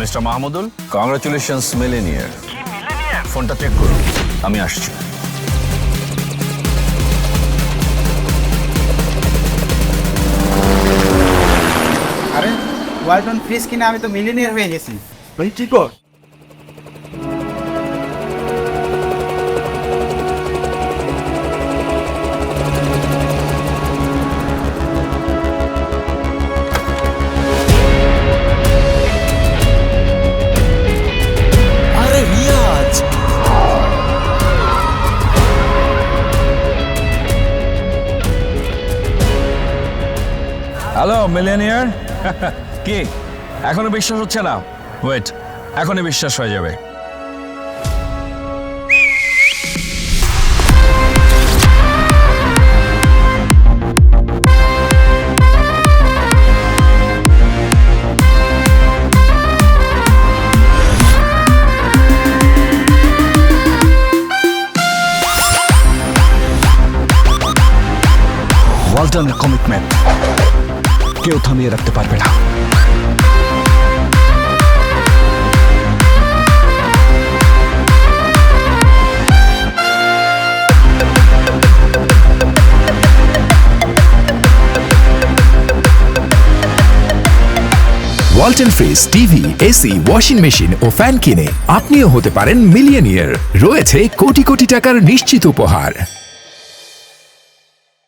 Mister Mahmudul congratulations millionaire ফোনটা check করুন আমি আসছি। আরে ওয়ালটন ফ্রিজ কিনে আমি তো মিলিনিয়ার হয়ে গেছি। ভাই ঠিক হ্যালো মিলেনিয়ার কি? এখনও বিশ্বাস হচ্ছে না? ওয়েট এখনই বিশ্বাস হয়ে যাবে। ওয়ালটনের কমিটমেন্ট কেউ থামিয়ে রাখতে পারবে না। Walton fridge TV AC washing machine ও ফ্যান কিনে আপনিও হতে পারেন মিলিয়নিয়ার রয়েছে কোটি কোটি টাকার নিশ্চিত উপহার।